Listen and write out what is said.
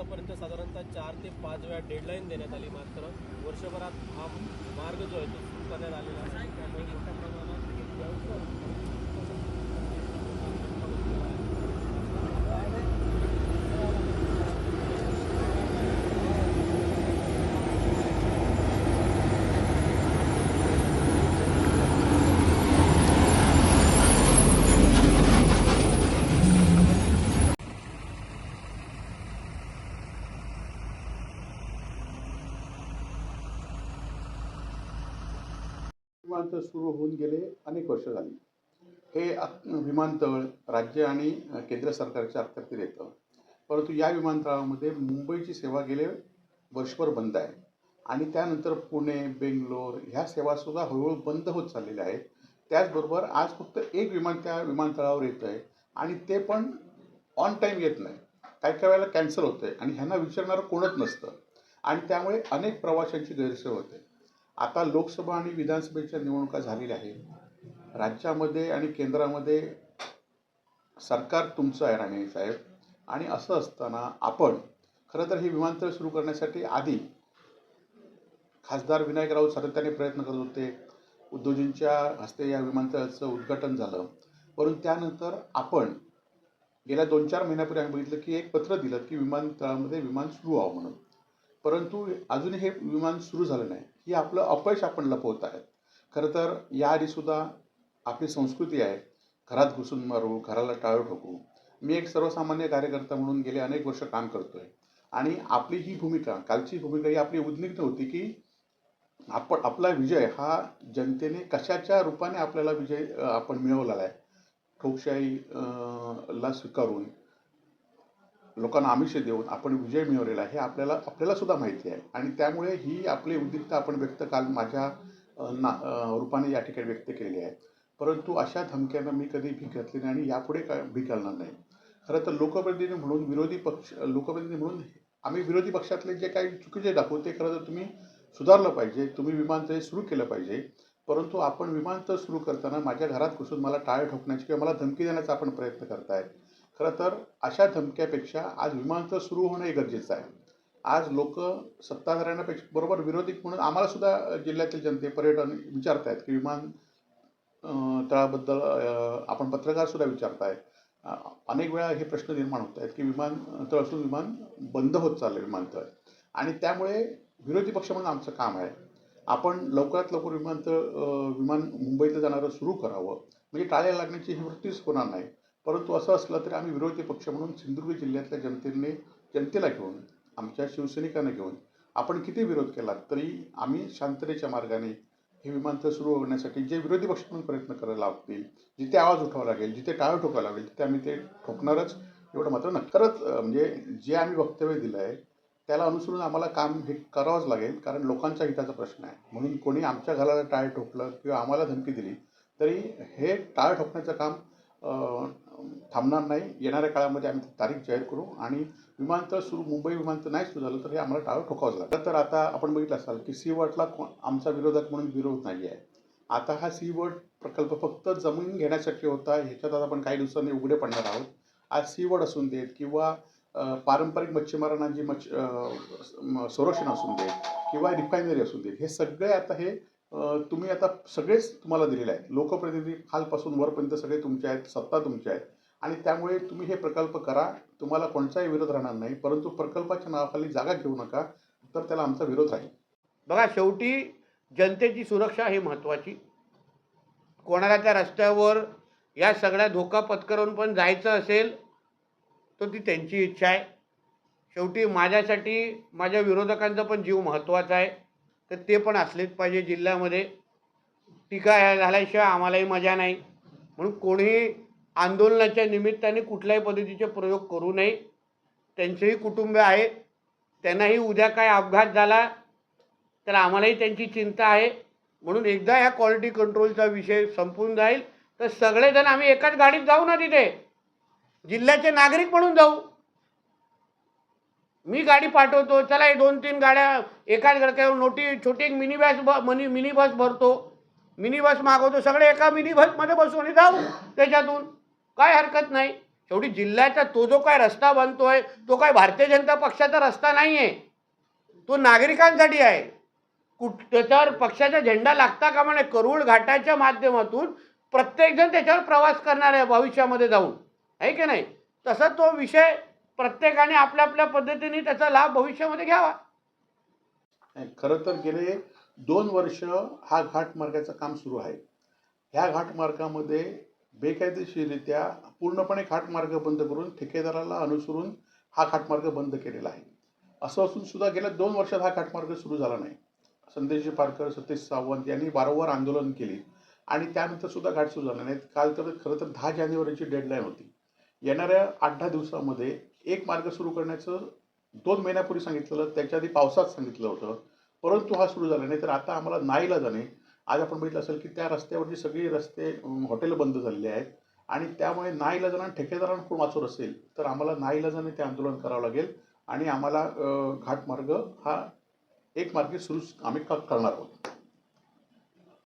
आतापर्यंत साधारणतः चार ते पाच वेळा डेडलाईन देण्यात आली. मात्र वर्षभरात हा मार्ग जो आहे तो सुरू करण्यात आलेला आहे. त्यामुळे मोठ्या प्रमाणात विमानतळ सुरू होऊन गेले अनेक वर्ष झाली. हे विमानतळ राज्य आणि केंद्र सरकारच्या अखत्यारीत येतं परंतु या विमानतळामध्ये मुंबईची सेवा गेले वर्षभर बंद आहे. आणि त्यानंतर पुणे बेंगलोर ह्या सेवासुद्धा हळूहळू बंद होत चाललेल्या आहेत. त्याचबरोबर आज फक्त एक विमान त्या विमानतळावर येतं आहे आणि ते पण ऑन टाईम येत नाही. काही काही वेळेला कॅन्सल होतं आहे आणि ह्यांना विचारणारं कोणच नसतं. आणि त्यामुळे अनेक प्रवाशांची गैरसोय होते. आता लोकसभा आणि विधानसभेच्या निवडणुका झालेल्या आहेत. राज्यामध्ये आणि केंद्रामध्ये सरकार तुमचं आहे राणे साहेब. आणि असं असताना आपण खरं तर हे विमानतळ सुरू करण्यासाठी आधी खासदार विनायक राऊत सातत्याने प्रयत्न करत होते. उद्योजींच्या हस्ते या विमानतळाचं उद्घाटन झालं. परंतु त्यानंतर आपण गेल्या दोन चार महिन्यापूर्वी आम्ही बघितलं की एक पत्र दिलं की विमानतळामध्ये विमान सुरू व्हावं म्हणून. परंतु अजूनही हे विमान सुरू झालं नाही. ही आपलं अपयश आपण लपवत आहेत खरं तर याआधीसुद्धा आपली संस्कृती आहे. घरात घुसून मारू घराला टाळं ठोकू मी एक सर्वसामान्य कार्यकर्ता म्हणून गेले अनेक वर्ष काम करतोय. आणि आपली ही भूमिका कालची भूमिका ही आपली उद्निग्ध होती की आपण आपला विजय हा जनतेने कशाच्या रूपाने आपल्याला विजय आपण मिळवलेला आहे? ठोकशाही ला स्वीकारून लोकांना आमिष देऊन आपण विजय मिळवलेला आहे हे आपल्याला आपल्याला सुद्धा माहिती आहे. आणि त्यामुळे ही आपली उद्दिष्ट आपण व्यक्त काल माझ्या ना रूपाने या ठिकाणी व्यक्त केलेली आहे परंतु अशा धमक्यांना मी कधी भीक घातली नाही आणि यापुढे काय भीक घालणार नाही. खरं तर लोकप्रतिनिधी म्हणून विरोधी पक्ष लोकप्रतिनिधी म्हणून आम्ही विरोधी पक्षातले जे काही चुकीचे दाखवू ते खरं तर तुम्ही सुधारलं पाहिजे तुम्ही विमानतळ सुरू केलं पाहिजे. परंतु आपण विमानतळ सुरू करताना माझ्या घरात घुसून मला टाळ ठोकण्याची किंवा मला धमकी देण्याचा आपण प्रयत्न करताय. खरं तर अशा धमक्यापेक्षा आज विमानतळ सुरू होणं हे गरजेचं आहे. आज लोक सत्ताधाऱ्यांपेक्षा बरोबर विरोधी म्हणून आम्हाला सुद्धा जिल्ह्यातील जनते पर्यटन विचारत आहेत की विमान तळाबद्दल आपण पत्रकार सुद्धा विचारताय. अनेक वेळा हे प्रश्न निर्माण होत आहेत की विमानतळ असून विमान बंद होत चाललं विमानतळ. आणि त्यामुळे विरोधी पक्ष म्हणून आमचं काम आहे. आपण लवकरात लवकर विमानतळ विमान मुंबईतलं जाणारं सुरू करावं. म्हणजे टाळ्या लागण्याची ही वृत्तीच होणार नाही. परंतु असं असलं तरी आम्ही विरोधी पक्ष म्हणून सिंधुदुर्ग जिल्ह्यातल्या जनतेने जनतेला घेऊन आमच्या शिवसैनिकांना घेऊन आपण किती विरोध केला तरी आम्ही शांततेच्या मार्गाने हे विमानतळ सुरू होण्यासाठी जे विरोधी पक्ष म्हणून प्रयत्न करायला लागतील जिथे आवाज उठावा लागेल जिथे टाळं ठोकावं लागेल तिथे आम्ही ते ठोकणारच एवढं मात्र नक्करच म्हणजे जे आम्ही वक्तव्य दिलं आहे त्याला अनुसरून आम्हाला काम हे करावंच लागेल कारण लोकांच्या हिताचा प्रश्न आहे. म्हणून कोणी आमच्या घराला टाळ ठोकलं किंवा आम्हाला धमकी दिली तरी हे टाळ ठोकण्याचं काम थांबणार नाही. येणाऱ्या काळामध्ये आम्ही ती तारीख जाहीर करू आणि विमानतळ सुरू मुंबई विमानतळ नाही सुरू झालं तर हे आम्हाला टाळं ठोकावंच लागेल. तर आता आपण बघितलं असाल की सी वॉटला आमचा विरोधक म्हणून विरोध नाही आहे. आता हा सी वॉट प्रकल्प फक्त जमीन घेण्यासाठी होता ह्याच्यात आता आपण काही दिवसांनी उघडे पडणार आहोत. आज सी वॉट असून देत किंवा पारंपरिक मच्छीमारांना जी मच्छ संरक्षण असून देत किंवा रिफायनरी असून देत हे सगळे आता हे तुम्ही आता सगळेच तुम्हाला दिलेले आहेत. लोकप्रतिनिधी खालपासून वरपर्यंत सगळे तुमचे आहेत सत्ता तुमच्या आहेत आणि त्यामुळे तुम्ही हे प्रकल्प करा. तुम्हाला कोणताही विरोध राहणार नाही. परंतु प्रकल्पाच्या नावाखाली जागा घेऊ नका. तर त्याला आमचा विरोध राहील. बघा शेवटी जनतेची सुरक्षा ही महत्त्वाची कोणाला त्या रस्त्यावर या सगळ्या धोका पत्करून पण जायचं असेल तर ती त्यांची इच्छा आहे. शेवटी माझ्यासाठी माझ्या विरोधकांचा पण जीव महत्त्वाचा आहे. तर ते पण असलेच पाहिजे जिल्ह्यामध्ये. टीका ह्या झाल्याशिवाय आम्हालाही मजा नाही. म्हणून कोणीही आंदोलनाच्या निमित्ताने कुठल्याही पद्धतीचे प्रयोग करू नये. त्यांचेही कुटुंब आहेत त्यांनाही उद्या काय अपघात झाला तर आम्हालाही त्यांची चिंता आहे. म्हणून एकदा ह्या क्वालिटी कंट्रोलचा विषय संपून जाईल. तर सगळेजण आम्ही एकाच गाडीत जाऊ ना तिथे. जिल्ह्याचे नागरिक म्हणून जाऊ. मी गाडी पाठवतो. चला हे दोन तीन गाड्या एकाच गडक्यावर नोटी छोटी एक mini bus mini mini mini bus भरतो. मिनी बस मागवतो. सगळे एका मिनी बसमध्ये बसून जाऊ त्याच्यातून. काय हरकत नाही. शेवटी जिल्ह्याचा तो जो काय रस्ता बनतोय तो काय भारतीय जनता पक्षाचा रस्ता नाही आहे तो नागरिकांसाठी आहे. कुठ त्याच्यावर पक्षाचा झेंडा लागता का म्हणे करुळ घाटाच्या माध्यमातून प्रत्येकजण त्याच्यावर प्रवास करणार आहे भविष्यामध्ये जाऊन. आहे की नाही? तसा तो विषय प्रत्येकाने आपल्या आपल्या पद्धतीने त्याचा लाभ भविष्यामध्ये घ्यावा. नाही, खरं तर गेले दोन वर्ष हा घाट मार्गाचं काम सुरू आहे. ह्या घाट बेकायदेशीररित्या पूर्णपणे घाटमार्ग बंद करून ठेकेदाराला अनुसरून हा घाटमार्ग बंद केलेला आहे. असं असून सुद्धा गेल्या दोन वर्षात हा घाटमार्ग सुरू झाला नाही. संदेश पारकर सतीश सावंत यांनी वारंवार आंदोलन केले आणि त्यानंतर सुद्धा घाट सुरू झाला नाही काल तर खरं तर दहा जानेवारीची डेडलाईन होती. येणाऱ्या आठ दहा दिवसामध्ये एक मार्ग सुरू करण्याचं दोन महिन्यापूर्वी सांगितलेलं त्याच्या आधी पावसात सांगितलं होतं. परंतु हा सुरू झाला नाही तर आता आम्हाला नाईलाजाने आज आपण बघितलं असेल की त्या रस्त्यावरची सगळी रस्ते हॉटेल बंद झालेली आहेत. आणि त्यामुळे नाईलाजाने ठेकेदारांना कोण वाचवत असेल तर आम्हाला नाईलाजाने ते आंदोलन करावं लागेल. आणि आम्हाला घाटमार्ग हा एक मार्गी सुरू आम्ही क- करणार आहोत.